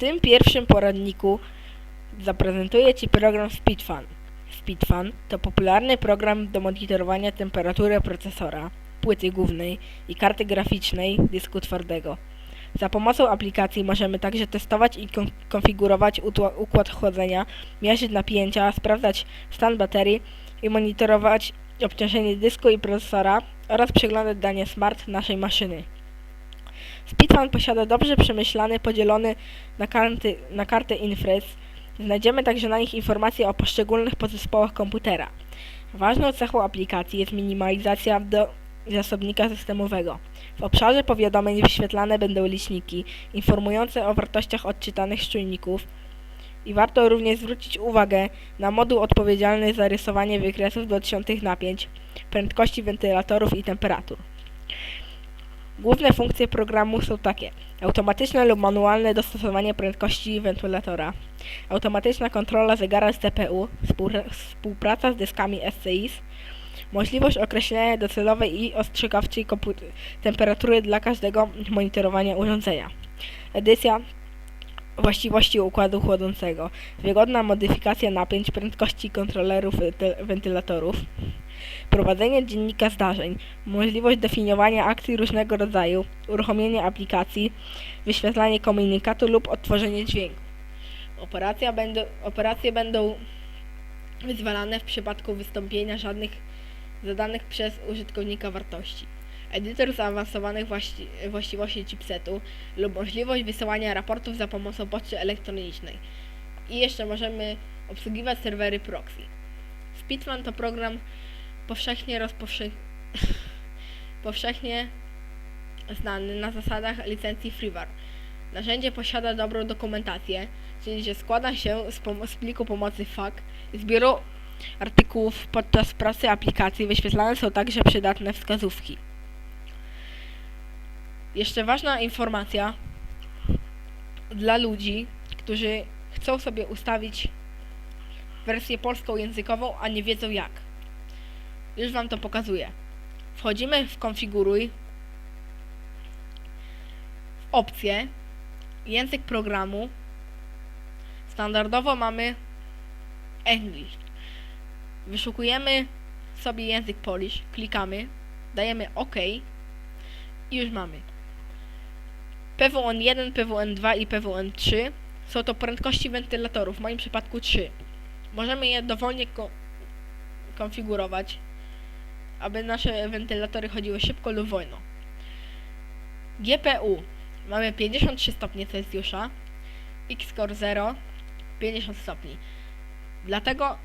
tym pierwszym poradniku zaprezentuję Ci program SpeedFun. SpeedFun to popularny program do monitorowania temperatury procesora, płyty głównej i karty graficznej dysku twardego. Za pomocą aplikacji możemy także testować i kon- konfigurować układ chłodzenia, mierzyć napięcia, sprawdzać stan baterii i monitorować obciążenie dysku i procesora oraz przeglądać dane smart naszej maszyny. Speedfun posiada dobrze przemyślany, podzielony na, karty, na infrys. Znajdziemy także na nich informacje o poszczególnych podzespołach komputera. Ważną cechą aplikacji jest minimalizacja do zasobnika systemowego. W obszarze powiadomień wyświetlane będą liczniki informujące o wartościach odczytanych czujników i warto również zwrócić uwagę na moduł odpowiedzialny za rysowanie wykresów dotyczących napięć, prędkości wentylatorów i temperatur. Główne funkcje programu są takie: automatyczne lub manualne dostosowanie prędkości wentylatora, automatyczna kontrola zegara z CPU, współpra- współpraca z dyskami SCIS, możliwość określenia docelowej i ostrzegawczej temperatury dla każdego monitorowania urządzenia, edycja właściwości układu chłodzącego, wygodna modyfikacja napięć prędkości kontrolerów wenty- wentylatorów, prowadzenie dziennika zdarzeń, możliwość definiowania akcji różnego rodzaju, uruchomienie aplikacji, wyświetlanie komunikatu lub odtworzenie dźwięku. Operacja będą, operacje będą wyzwalane w przypadku wystąpienia żadnych zadanych przez użytkownika wartości. Edytor zaawansowanych właści właściwości chipsetu lub możliwość wysyłania raportów za pomocą poczty elektronicznej. I jeszcze możemy obsługiwać serwery proxy. Speedfun to program powszechnie rozpowsze... powszechnie znany na zasadach licencji FreeWare. Narzędzie posiada dobrą dokumentację, że składa się z, pom- z pliku pomocy FAQ i zbioru artykułów podczas pracy aplikacji wyświetlane są także przydatne wskazówki. Jeszcze ważna informacja dla ludzi, którzy chcą sobie ustawić wersję polską językową, a nie wiedzą jak. Już Wam to pokazuję. Wchodzimy w konfiguruj, w opcję, język programu. Standardowo mamy English. Wyszukujemy sobie język Polish, klikamy, dajemy OK i już mamy. PWN1, PWN2 i PWN3 są to prędkości wentylatorów, w moim przypadku 3. Możemy je dowolnie ko- konfigurować, aby nasze wentylatory chodziły szybko lub wolno. GPU mamy 53 stopnie Celsjusza, Xcore 0 50 stopni. Dlatego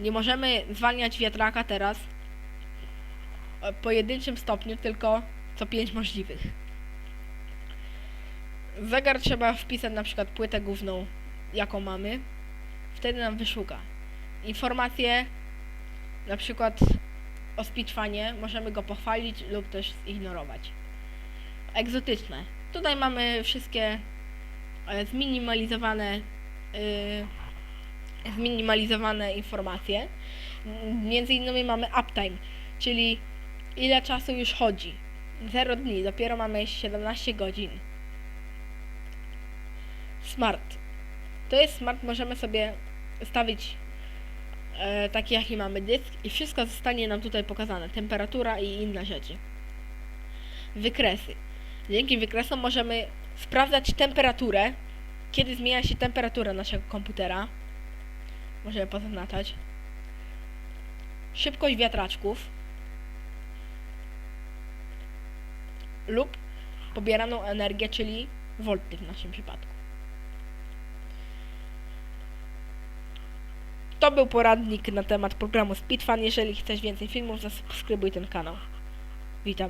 nie możemy zwalniać wiatraka teraz w pojedynczym stopniu, tylko co 5 możliwych. W zegar trzeba wpisać na przykład płytę główną, jaką mamy. Wtedy nam wyszuka. Informacje na przykład o speedfunie możemy go pochwalić lub też zignorować. Egzotyczne. Tutaj mamy wszystkie e, zminimalizowane yy, zminimalizowane informacje. Między innymi mamy uptime, czyli ile czasu już chodzi. 0 dni, dopiero mamy 17 godzin. Smart. To jest smart, możemy sobie stawić e, taki jaki mamy dysk i wszystko zostanie nam tutaj pokazane. Temperatura i inne rzeczy. Wykresy. Dzięki wykresom możemy sprawdzać temperaturę, kiedy zmienia się temperatura naszego komputera. Możemy pozaznaczać. Szybkość wiatraczków lub pobieraną energię, czyli volty w naszym przypadku. To był poradnik na temat programu Speedfun. Jeżeli chcesz więcej filmów, zasubskrybuj ten kanał. Witam.